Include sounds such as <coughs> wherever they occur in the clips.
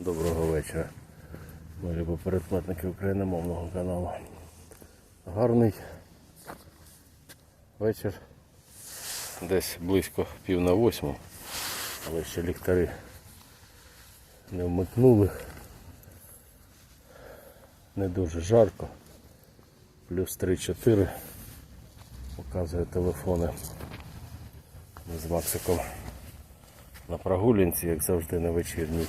Доброго вечора, мої попередплатники україномовного каналу. Гарний вечір. Десь близько пів на восьму, але ще ліхтари не вмикнули. Не дуже жарко. Плюс 3-4 показує телефони. Ми з Максиком на прогулянці, як завжди на вечірній.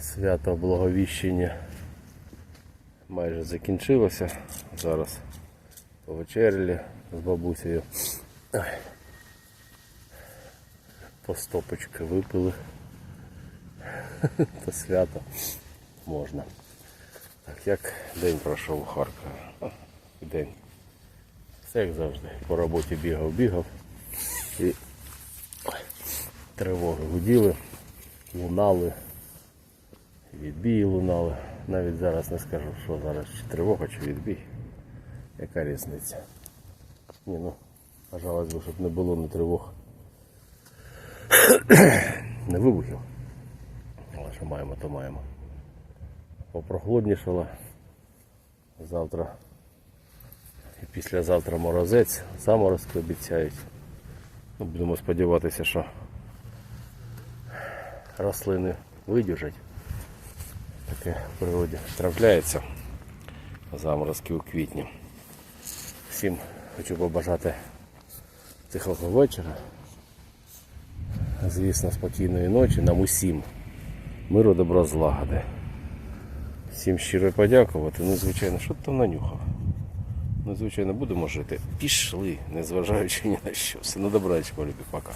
Свято Благовіщення майже закінчилося. Зараз повечеряли з бабусею. По стопочки випили. Та свято можна. Так, як день пройшов у Харкові? День. Все як завжди. По роботі бігав, бігав. І тривоги гуділи, лунали, відбії лунали. Навіть зараз не скажу, що зараз чи тривога, чи відбій. Яка різниця? Ні, ну, бажалось би, щоб не було ні тривог, <coughs> не вибухів. Але що маємо, то маємо. Попрохолоднішало. Завтра і післязавтра морозець, заморозки обіцяють. Ну, будемо сподіватися, що рослини видержать. Таке в природі трапляється. Заморозки у квітні. Всім хочу побажати тихого вечора. Звісно, спокійної ночі нам усім. Миру, добро, злагоди. Всім щиро подякувати. Ну, звичайно, що ти там нанюхав? Ну, звичайно, будемо жити. Пішли, незважаючи ні на що. Все на добраніч, полюбі, пока.